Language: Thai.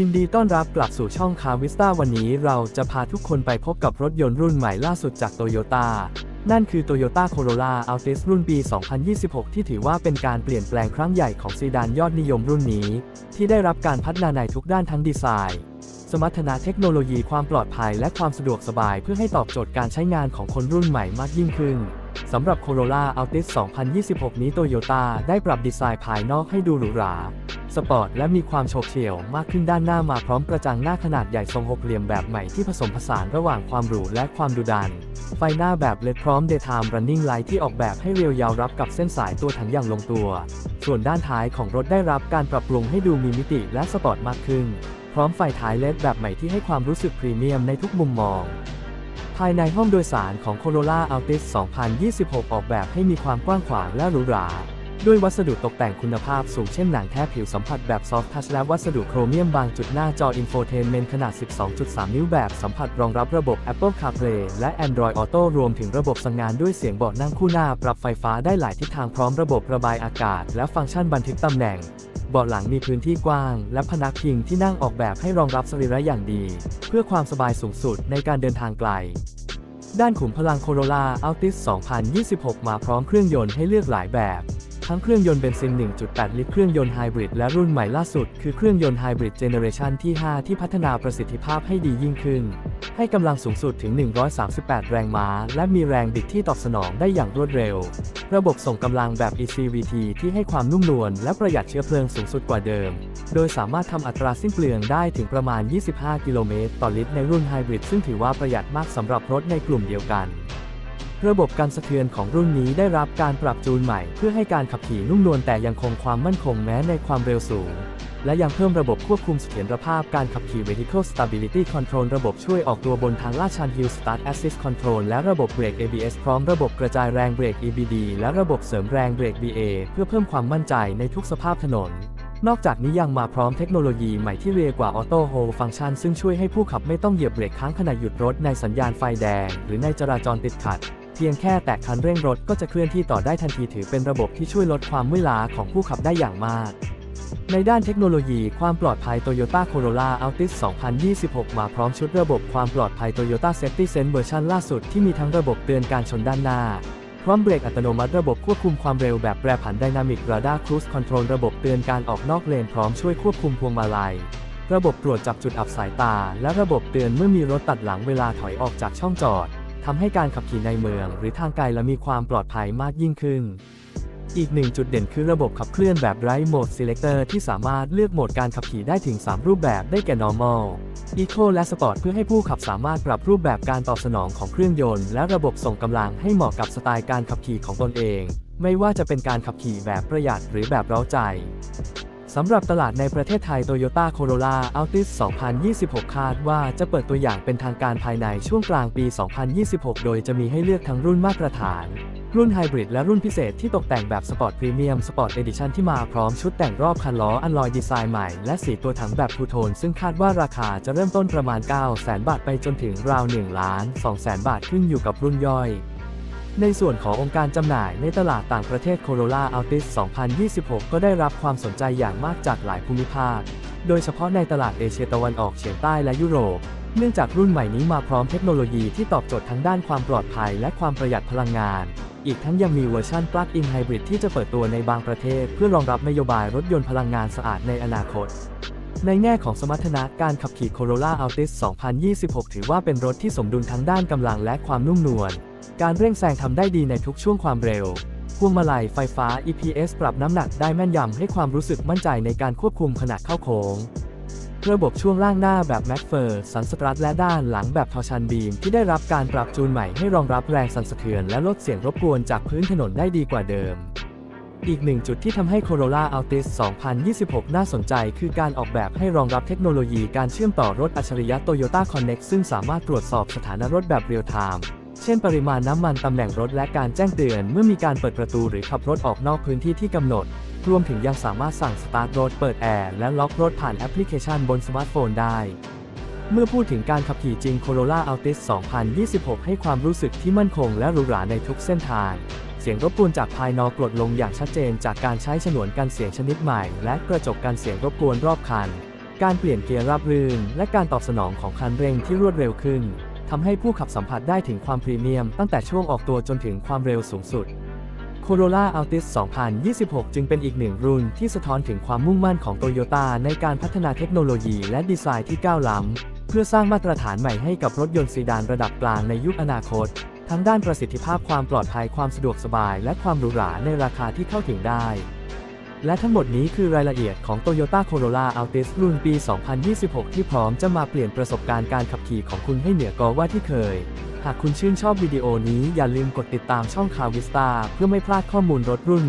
ยินดีต้อนรับกลับสู่ช่องคาวิสตาวันนี้เราจะพาทุกคนไปพบกับรถยนต์รุ่นใหม่ล่าสุดจากโตโยต้านั่นคือ Toyota Corolla Altis รุ่นปี 2026 ที่ถือว่าเป็นการเปลี่ยนแปลงครั้งใหญ่ของซีดานยอดนิยมรุ่นนี้ ที่ได้รับการพัฒนาในทุกด้านทั้งดีไซน์ สมรรถนะเทคโนโลยีความปลอดภัยและความสะดวกสบายเพื่อให้ตอบโจทย์การใช้งานของคนรุ่นใหม่มากยิ่งขึ้นสำหรับ Corolla Altis 2026 นี้ Toyota ได้ปรับดีไซน์ภายนอกให้ดูหรูหรา สปอร์ตและมีความโฉบเฉี่ยวมากขึ้นด้านหน้ามาพร้อมกระจังหน้าขนาดใหญ่ทรงหกเหลี่ยมแบบใหม่ที่ผสมผสานระหว่างความหรูและความดุดัน ไฟหน้าแบบเลดพร้อม Daytime Running Light ที่ออกแบบให้เรียวยาวรับกับเส้นสายตัวถังอย่างลงตัว ส่วนด้านท้ายของรถได้รับการปรับปรุงให้ดูมีมิติและสปอร์ตมากขึ้น พร้อมไฟท้ายเลดแบบใหม่ที่ให้ความรู้สึกพรีเมียมในทุกมุมมองภายในห้องโดยสารของ Corolla Altis 2026 ออกแบบให้มีความกว้างขวางและหรูหรา ด้วยวัสดุตกแต่งคุณภาพสูงเช่นหนังแท้ผิวสัมผัสแบบ Soft Touch และวัสดุโครเมียมบางจุดหน้าจอ Infotainment ขนาด 12.3 นิ้วแบบสัมผัสรองรับระบบ Apple CarPlay และ Android Auto รวมถึงระบบสั่งงานด้วยเสียงเบาะนั่งคู่หน้า ปรับไฟฟ้าได้หลายทิศทางพร้อมระบบระบายอากาศ และฟังก์ชันบันทึกตำแหน่งเบาะหลังมีพื้นที่กว้าง และพนักพิงที่นั่งออกแบบให้รองรับสรีระอย่างดี เพื่อความสบายสูงสุดในการเดินทางไกลด้านขุมพลัง Corolla Altis 2026 มาพร้อมเครื่องยนต์ให้เลือกหลายแบบ ทั้งเครื่องยนต์เบนซิน 1.8 ลิตร เครื่องยนต์ไฮบริด และรุ่นใหม่ล่าสุด คือเครื่องยนต์ไฮบริดเจเนอเรชันที่ 5 ที่พัฒนาประสิทธิภาพให้ดียิ่งขึ้น ให้กำลังสูงสุดถึง 138 แรงม้า และมีแรงบิดที่ตอบสนองได้อย่างรวดเร็ว ระบบส่งกำลังแบบ ECVT ที่ให้ความนุ่มนวลและประหยัดเชื้อเพลิงสูงสุดกว่าเดิม โดยสามารถทำอัตราสิ้นเปลืองได้ถึงประมาณ 25 กิโลเมตรต่อลิตรในรุ่นไฮบริดซึ่งถือว่าประหยัดมากสำหรับรถในกลุ่มเดียวกัน ระบบการสะเทือนของรุ่นนี้ได้รับการปรับจูนใหม่ เพื่อให้การขับขี่นุ่มนวลแต่ยังคงความมั่นคงแม้ในความเร็วสูง และยังเพิ่มระบบควบคุมเสถียรภาพการขับขี่ Vehicle Stability Control ระบบช่วยออกตัวบนทางลาดชัน Hill Start Assist Control และระบบเบรก ABS พร้อมระบบกระจายแรงเบรก EBD และระบบเสริมแรงเบรก BA เพื่อเพิ่มความมั่นใจในทุกสภาพถนนนอกจากนี้ยังมาพร้อมเทคโนโลยีใหม่ที่เรียกว่า Auto Hold Function ซึ่งช่วยให้ผู้ขับไม่ต้องเหยียบเบรกค้างขณะหยุดรถในสัญญาณไฟแดง หรือในจราจรติดขัด เพียงแค่แตะคันเร่งรถก็จะเคลื่อนที่ต่อได้ทันทีถือเป็นระบบที่ช่วยลดความเมื่อยล้าของผู้ขับได้อย่างมากในด้านเทคโนโลยีความปลอดภัย Toyota Corolla Altis 2026 มาพร้อมชุดระบบความปลอดภัย Toyota Safety Sense เวอร์ชันล่าสุดที่มีทั้งระบบเตือนการชนด้านหน้า พร้อมเบรกอัตโนมัติระบบควบคุมความเร็วแบบแปรผัน Dynamic Radar Cruise Control ระบบเตือนการออกนอกเลนพร้อมช่วยควบคุมพวงมาลัย ระบบตรวจจับจุดอับสายตา และระบบเตือนเมื่อมีรถตัดหลังเวลาถอยออกจากช่องจอด ทำให้การขับขี่ในเมือง หรือทางไกลและมีความปลอดภัยมากยิ่งขึ้น อีกหนึ่งจุดเด่นคือระบบขับเคลื่อนแบบไร้โหมด Selector ที่สามารถเลือกโหมดการขับขี่ได้ถึง 3 รูปแบบได้แก่ Normal Eco และ Sport เพื่อให้ผู้ขับสามารถปรับรูปแบบการตอบสนองของเครื่องยนต์ และระบบส่งกำลังให้เหมาะกับสไตล์การขับขี่ของตนเอง ไม่ว่าจะเป็นการขับขี่แบบประหยัดหรือแบบเร้าใจ สำหรับตลาดในประเทศไทย Toyota Corolla Altis 2026 คาดว่าจะเปิดตัวอย่างเป็นทางการภายในช่วงกลางปี 2026 โดยจะมีให้เลือกทั้งรุ่นมาตรฐาน รุ่นไฮบริดและรุ่นพิเศษที่ตกแต่งแบบสปอร์ตพรีเมียมสปอร์ตเอดิชันที่มาพร้อมชุดแต่งรอบคันล้ออันลอยดีไซน์ใหม่ และสีตัวถังแบบทูโทน ซึ่งคาดว่าราคาจะเริ่มต้นประมาณ 9 0 0 0 0 0 บาทไปจนถึงราว 1 ล้าน2แสนบาทขึ้นอยู่กับรุ่นย่อย ในส่วนขององค์การจำหน่ายในตลาดต่างประเทศ Corolla Altis 2026 ก็ได้รับความสนใจอย่างมากจากหลายภูมิภาค โดยเฉพาะในตลาดเอเชียตะวันออกเฉียงใต้และยุโรป เนื่องจากรุ่นใหม่นี้มาพร้อมเทคโนโลยีที่ตอบโจทย์ทั้งด้านความปลอดภัยและความประหยัดพลังงาน อีกทั้งยังมีเวอร์ชัน Plug-in Hybrid ที่จะเปิดตัวในบางประเทศ เพื่อรองรับนโยบายรถยนต์พลังงานสะอาดในอนาคต ในแง่ของสมรรถนะการขับขี่ Corolla Altis 2026 ถือว่าเป็นรถที่สมดุลทั้งด้านกำลังและความนุ่มนวล การเร่งแซงทำได้ดีในทุกช่วงความเร็ว พวงมาลัยไฟฟ้า EPS ปรับน้ำหนักได้แม่นยำให้ความรู้สึกมั่นใจในการควบคุมขณะเข้าโค้ง ระบบช่วงล่างหน้าแบบแม็กเฟอร์สันสตรัทและด้านหลังแบบทอชันบีมที่ได้รับการปรับจูนใหม่ให้รองรับแรงสั่นสะเทือนและลดเสียงรบกวนจากพื้นถนนได้ดีกว่าเดิม อีกหนึ่งจุดที่ทำให้ Corolla Altis 2026 น่าสนใจ คือการออกแบบให้รองรับเทคโนโลยีการเชื่อมต่อรถอัจฉริยะ Toyota Connect ซึ่งสามารถตรวจสอบสถานะรถแบบเรียลไทม์ เช่นปริมาณน้ำมันตำแหน่งรถและการแจ้งเตือน เมื่อมีการเปิดประตูหรือขับรถออกนอกพื้นที่ที่กำหนด รวมถึงยังสามารถสั่งสตาร์ทรถเปิดแอร์และล็อกรถผ่านแอปพลิเคชันบนสมาร์ทโฟนได้เมื่อพูดถึงการขับขี่จริง Corolla Altis 2026 ให้ความรู้สึกที่มั่นคงและหรูหราในทุกเส้นทาง สียงรบกวนจากภายนอกลดลงอย่างชัดเจนจากการใช้ฉนวนกันเสียงชนิดใหม่ และกระจกกันเสียงรบกวนรอบคัน การเปลี่ยนเกียร์ราบรื่น และการตอบสนองของคันเร่งที่รวดเร็วขึ้นทำให้ผู้ขับสัมผัสได้ถึงความพรีเมียม ตั้งแต่ช่วงออกตัวจนถึงความเร็วสูงสุด Corolla Altis 2026 จึงเป็นอีกหนึ่งรุ่นที่สะท้อนถึงความมุ่งมั่นของโตโยต้าในการพัฒนาเทคโนโลยีและดีไซน์ที่ก้าวล้ำเพื่อสร้างมาตรฐานใหม่ให้กับรถยนต์ซีดานระดับกลางในยุคอนาคต ทั้งด้านประสิทธิภาพความปลอดภัยความสะดวกสบาย และความหรูหราในราคาที่เข้าถึงได้ และทั้งหมดนี้คือรายละเอียดของ Toyota Corolla Altis รุ่นปี 2026 ที่พร้อมจะมาเปลี่ยนประสบการณ์การขับขี่ของคุณให้เหนือกว่าที่เคย หากคุณชื่นชอบวิดีโอนี้อย่าลืมกดติดตามช่อง Car Vista เพื่อไม่พลาดข้อมูลรถรุ่น